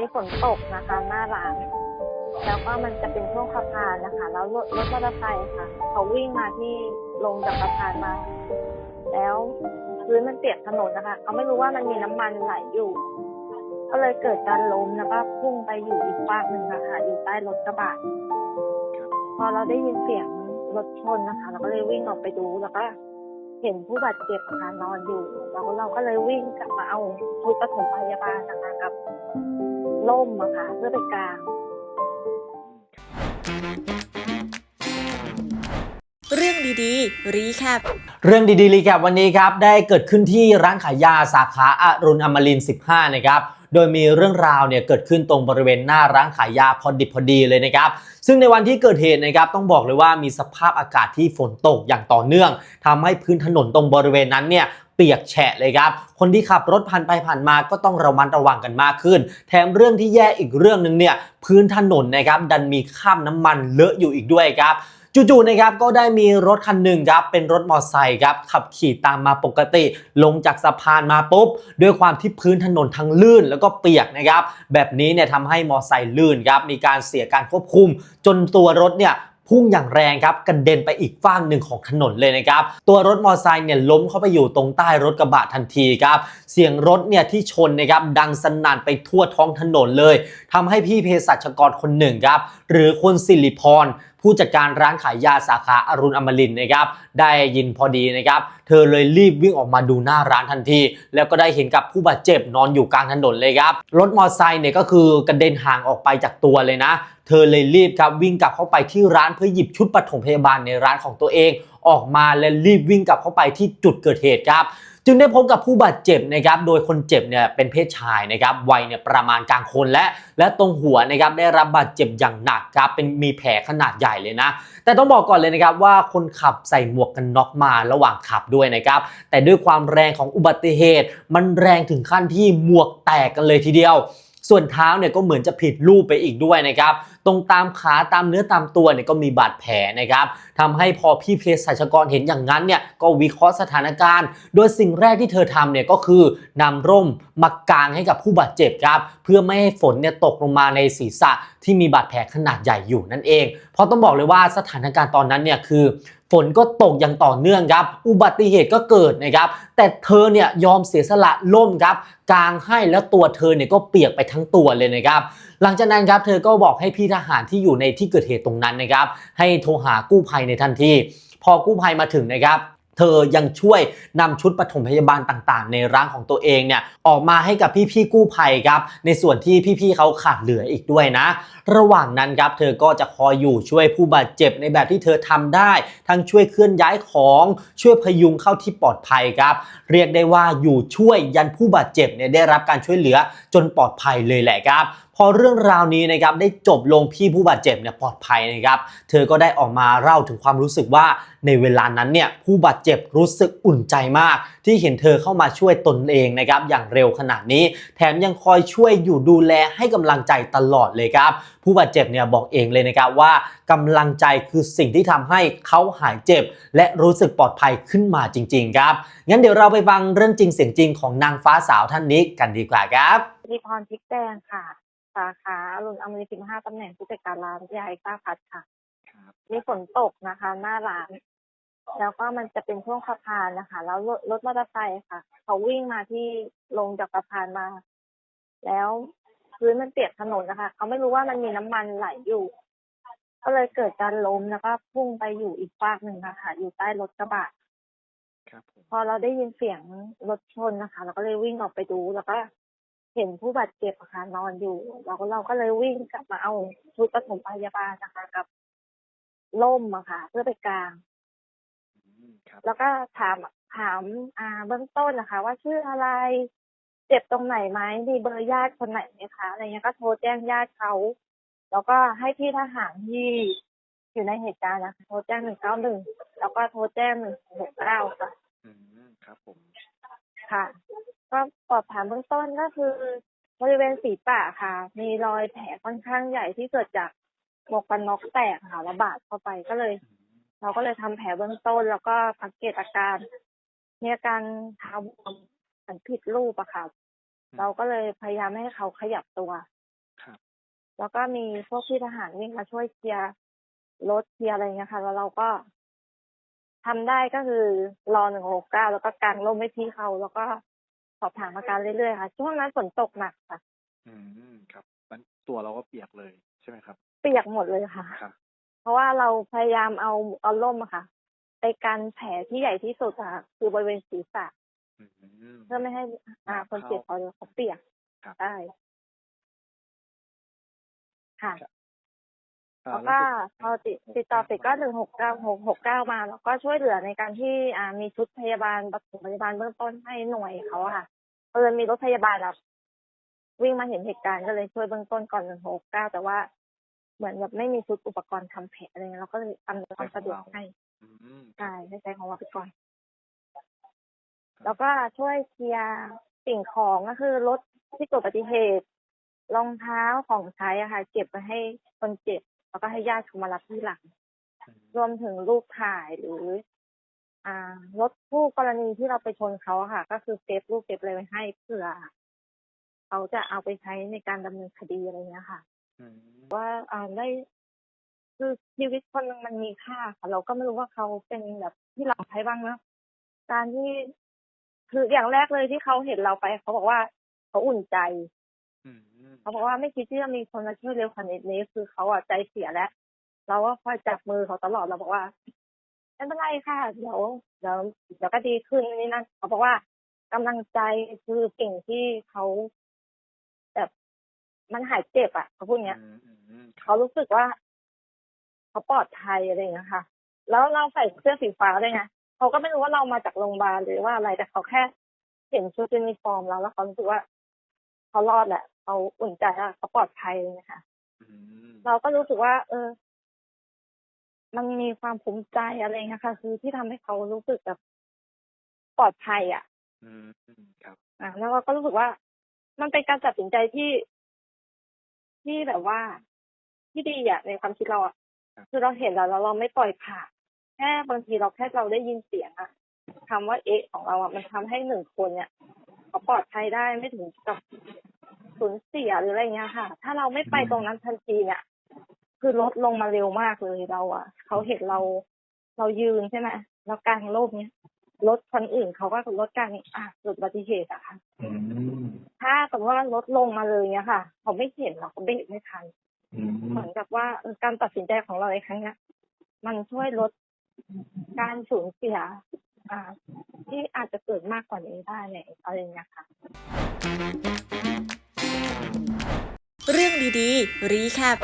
มีฝนตกนะคะหน้าร้าน แล้วก็มันจะเป็นช่วงสะพานนะคะ แล้วรถรถมอเตอร์ไซค์ค่ะ เขาวิ่งมาที่ลงจากสะพานมา แล้วพื้นมันเปียกถนนนะคะ เขาไม่รู้ว่ามันมีน้ำมันไหลอยู่ ก็เลยเกิดการล้มแล้วก็พุ่งไปอยู่อีกฝากหนึ่งนะคะอยู่ใต้รถกระบะพอเราได้ยินเสียงรถชนนะคะ เราก็เลยวิ่งออกไปดูแล้วก็เห็นผู้บาดเจ็บนะคะนอนอยู่เราก็เราก็เลยวิ่งกลับมาเอาชุดปฐมพยาบาลนะคะ ล่มอะค่ะ เพื่อไปกาง เรื่องดีๆ รีแคป เรื่องดีๆรีแคปวันนี้ครับ ได้เกิดขึ้นที่ร้านขายยาสาขาอรุณอมรินทร์15 นะครับ โดยมีเรื่องราวเนี่ยเกิดขึ้นตรงบริเวณหน้าร้านขายยาพอดิบพอดีเลยนะครับ ซึ่งในวันที่เกิดเหตุนะครับต้องบอกเลยว่ามีสภาพอากาศที่ฝนตกอย่างต่อเนื่องทำให้พื้นถนนตรงบริเวณนั้นเนี่ย เปียกแฉะเลยครับ คนที่ขับรถผ่านไปผ่านมาก็ต้องระมัดระวังกันมากขึ้น แถมเรื่องที่แย่อีกเรื่องหนึ่งเนี่ยพื้นถนนนะครับดันมีคราบน้ำมันเลอะอยู่อีกด้วยครับจู่ๆนะครับก็ได้มีรถคันหนึ่งครับเป็นรถมอเตอร์ไซค์ครับขับขี่ตามมาปกติ ลงจากสะพานมาปุ๊บด้วยความที่พื้นถนนทั้งลื่นแล้วก็เปียกนะครับแบบนี้เนี่ยทำให้มอเตอร์ไซค์ลื่นครับมีการเสียการควบคุม จนตัวรถเนี่ย พุ่งอย่างแรงครับกระเด็นไปอีกฝั่งหนึ่งของถนนเลยนะครับ ตัวรถมอเตอร์ไซค์เนี่ยล้มเข้าไปอยู่ตรงใต้รถกระบะทันทีครับ เสียงรถเนี่ยที่ชนนะครับดังสนั่นไปทั่วท้องถนนเลยทำให้พี่เภสัชกรคนหนึ่งครับ หรือคุณสิริพรผู้จัดการร้านขายยาสาขาอรุณอมรินนะครับได้ยินพอดีนะครับเธอเลยรีบวิ่งออกมาดูหน้าร้านทันที แล้วก็ได้เห็นกับผู้บาดเจ็บนอนอยู่กลางถนนเลยครับรถมอเตอร์ไซค์เนี่ยก็คือกระเด็นห่างออกไปจากตัวเลยนะ เธอเลยรีบครับวิ่งกลับเข้าไปที่ร้านเพื่อหยิบชุดปฐมพยาบาลในร้านของตัวเอง ออกมาและรีบวิ่งกลับเข้าไปที่จุดเกิดเหตุครับ จึงได้พบกับผู้บาดเจ็บนะครับ โดยคนเจ็บเนี่ยเป็นเพศชายนะครับ วัยเนี่ยประมาณกลางคนและ และตรงหัวนะครับได้รับบาดเจ็บอย่างหนักครับ เป็นมีแผลขนาดใหญ่เลยนะ แต่ต้องบอกก่อนเลยนะครับว่าคนขับใส่หมวกกันน็อกมาระหว่างขับด้วยนะครับ แต่ด้วยความแรงของอุบัติเหตุ มันแรงถึงขั้นที่หมวกแตกกันเลยทีเดียว ส่วนเท้าเนี่ยก็เหมือนจะผิดรูปไปอีกด้วยนะครับ ตรงตามขาตามเนื้อตามตัวเนี่ยก็มีบาดแผลนะครับทำให้พอพี่เพสัชกรเห็นอย่างนั้นเนี่ยก็วิเคราะห์สถานการณ์ โดยสิ่งแรกที่เธอทำเนี่ยก็คือนำร่มมากางให้กับผู้บาดเจ็บครับเพื่อไม่ให้ฝนเนี่ยตกลงมาในศีรษะที่มีบาดแผลขนาดใหญ่อยู่นั่นเอง เพราะต้องบอกเลยว่าสถานการณ์ตอนนั้นเนี่ยคือ ฝนก็ตกอย่างต่อเนื่องครับ อุบัติเหตุก็เกิดนะครับ แต่เธอเนี่ยยอมเสียสละล่มครับกางให้แล้วตัวเธอเนี่ยก็เปียกไปทั้งตัวเลยนะครับ หลังจากนั้นครับเธอก็บอกให้พี่ทหารที่อยู่ในที่เกิดเหตุตรงนั้นนะครับ ให้โทรหากู้ภัยในทันที พอกู้ภัยมาถึงนะครับ เธอยังช่วยนำชุดปฐมพยาบาลต่างๆ ในร่างของตัวเองเนี่ยออกมาให้กับพี่ๆกู้ภัยครับ ในส่วนที่พี่ๆเขาขาดเหลืออีกด้วยนะ ระหว่างนั้นครับเธอก็จะคอยอยู่ช่วยผู้บาดเจ็บในแบบที่เธอทำได้ ทั้งช่วยเคลื่อนย้ายของช่วยพยุงเข้าที่ปลอดภัยครับ เรียกได้ว่าอยู่ช่วยยันผู้บาดเจ็บเนี่ยได้รับการช่วยเหลือจนปลอดภัยเลยแหละครับ อเรื่องราวนี้นะครับได้จบลงพี่ผู้บาดเจ็บเนี่ยปลอดภัยนะครับ เธอก็ได้ออกมาเล่าถึงความรู้สึกว่าในเวลานั้นเนี่ยผู้บาดเจ็บรู้สึกอุ่นใจมาก ที่เห็นเธอเข้ามาช่วยตนเองนะครับอย่างเร็วขนาดนี้ แถมยังคอยช่วยอยู่ดูแลให้กำลังใจตลอดเลยครับ ผู้บาดเจ็บเนี่ยบอกเองเลยนะครับว่ากำลังใจคือสิ่งที่ทำให้เขาหายเจ็บ และรู้สึกปลอดภัยขึ้นมาจริง ๆ ครับงั้นเดี๋ยวเราไปฟังเรื่องจริงเสียงจริงของนางฟ้าสาวท่านนี้กันดีกว่าครับรีพรพริกแดงค่ะ สาขาอรุณอมรินทร์15ตำแหน่งผู้จัดการร้านยายก้าพัดค่ะมีฝนตกนะคะ หน้าร้าน แล้วก็มันจะเป็นช่วงสะพานนะคะ แล้วรถรถมอเตอร์ไซค์ค่ะ เขาวิ่งมาที่ลงจากสะพานมา แล้วพื้นมันเปียกถนนนะคะ เขาไม่รู้ว่ามันมีน้ำมันไหลอยู่ ก็เลยเกิดการล้มแล้วก็พุ่งไปอยู่อีกฝากหนึ่งนะคะ อยู่ใต้รถกระบะ ครับผมพอเราได้ยินเสียงรถชนนะคะ เราก็เลยวิ่งออกไปดูแล้วก็ เห็นผู้บาดเจ็บอะค่ะนอนอยู่ เราก็เราก็เลยวิ่งกลับมาเอาชุดปฐมพยาบาลนะคะกับล่มอะค่ะ เพื่อไปกางอืมครับแล้วก็ถามถามอ่าเบื้องต้นนะคะ ว่าชื่ออะไร เจ็บตรงไหนไหมมีเบอร์ญาติคนไหนไหมคะอะไรเงี้ยก็โทรแจ้งญาติเขาแล้วก็ให้พี่ทหารที่อยู่ในเหตุการณ์นะคะโทรแจ้งหนึ่งเก้าหนึ่งแล้วก็โทรแจ้งหนึ่งหกเก้าค่ะ อืมครับผม ค่ะ ก็สอบถามเบื้องต้นก็คือบริเวณศีรษะค่ะ มีรอยแผลค่อนข้างใหญ่ที่เกิดจากหมวกกันน็อกแตกค่ะระบาดเข้าไปก็เลย เราก็เลยทำแผลเบื้องต้น แล้วก็สังเกตอาการมีอาการเท้าบวมเหมือนผิดรูปอะค่ะ เราก็เลยพยายามไม่ให้เขาขยับตัวแล้วก็มีพวกพี่ทหารวิ่งมาช่วยเคลียร์รถเคลียร์อะไรเงี้ยค่ะแล้วเราก็ทำได้ก็คือรอหนึ่งหกเก้าแล้วก็กางร่มให้พี่เขาแล้วก็ สอบถามอาการเรื่อยๆค่ะช่วงนั้นฝนตกหนักค่ะ อืมครับมันตัวเราก็เปียกเลยใช่ไหมครับ เปียกหมดเลยค่ะ ครับ เพราะว่าเราพยายามเอาเอาร่มอะค่ะไปกันแผลที่ใหญ่ที่สุดอะค่ะคือบริเวณศีรษะอืมเพื่อไม่ให้อ่าคนเจ็บเขาเขาเปียกครับได้ค่ะอ่า แล้วก็พอติดติดต่อเสร็จก็หนึ่งหกเก้าหกหกเก้ามา แล้วก็ช่วยเหลือในการที่อ่ามีชุดพยาบาลปฐมพยาบาลเบื้องต้นให้หน่วยเขาอะค่ะเออมีรถพยาบาลแบบวิ่งมาเห็นเหตุการณ์ก็เลยช่วยเบื้องต้นก่อนหนึ่งหกเก้าแต่ว่าเหมือนแบบไม่มีชุดอุปกรณ์ทำแผลอะไรเงี้ยเราก็เลยอำนวยความสะดวกให้อืมใช่ให้ใช้ของเราไปก่อน แล้วก็ช่วยเคลียร์สิ่งของก็คือรถที่เกิดอุบัติเหตุรองเท้าของใช้อะค่ะ เก็บไว้ให้คนเจ็บ แล้วก็ให้ญาติเขามารับที่หลัง รวมถึงรูปถ่ายหรือ อ่ารถผู้กรณีที่เราไปชนเขาอะค่ะ ก็คือเซฟรูปเซฟอะไรไว้ให้เผื่อเขาจะเอาไปใช้ในการดำเนินคดีอะไรเงี้ยค่ะอืมว่าอ่าได้คือชีวิตคนหนึงมันมีค่าค่ะ เราก็ไม่รู้ว่าเขาเป็นแบบที่เราใช้บ้างเนอะการที่คืออย่างแรกเลยที่เขาเห็นเราไป เขาบอกว่าเขาอุ่นใจอืม เขาบอกว่าไม่คิดที่จะมีคนมาช่วยเร็วขนาดนี้คือเขาอะใจเสียแล้วเราก็คอยจับมือเขาตลอดเราบอกว่าไม่เป็นไรค่ะเดี๋ยวเดี๋ยวเดี๋ยวก็ดีขึ้นนี่นั่นเขาบอกว่ากำลังใจคือสิ่งที่เขาแบบมันหายเจ็บอะเขาพูดอย่างเงี้ยอืมอืมอืมครัเขาบรู้สึกว่า เขาปลอดภัยอะไรอย่างเงี้ยค่ะ แล้วเราใส่เสื้อสีฟ้าด้วยไงเขาก็ไม่รู้ว่าเรามาจากโรงพยาบาลหรือว่าอะไรแต่เขาแค่เห็นชุดยูนิฟอร์มเราแล้วเขารู้สึกว่า เขารอดแหละเขาอุ่นใจว่าเขาปลอดภัยเลยนะคะอืมเราก็รู้สึกว่า เออ มันมีความภูมิใจอะไรเงี้ยค่ะคือที่ทำให้เขารู้สึกแบบปลอดภัยอะ อืมอืมครับ อะแล้วเราก็รู้สึกว่า มันเป็นการตัดสินใจที่ที่แบบว่าที่ดีอะในความคิดเราอะคือเราเห็นแล้วแล้วเราไม่ปล่อยผ่านแค่บางทีเราแค่เราได้ยินเสียงอะคำว่าเอ๊ะของเราอะมันทำให้หนึ่งคนเนี่ย เขาปลอดภัยได้ไม่ถึงกับสูญเสียหรืออะไรเงี้ยค่ะ ถ้าเราไม่ไปตรงนั้นทันทีเนี่ยคือรถลงมาเร็วมากเลยเราอะเขาเห็นเราเรายืนใช่ไหมแล้วกลางร่มเนี่ยรถคนอื่นเขาก็รถกลางอะเกิดอุบัติเหตุอะค่ะอืมถ้าสมมติว่ารถลงมาเลยเนี่ยค่ะเขาไม่เห็นเราเขาเบรกไม่ทันอืมเหมือนกับว่าเออการตัดสินใจของเราในครั้งเนี้ยมันช่วยลดการสูญเสีย อ่า ที่อาจจะเกิดมากกว่านี้ได้ในอะไรเงี้ยค่ะ เรื่องดีๆ รีแคป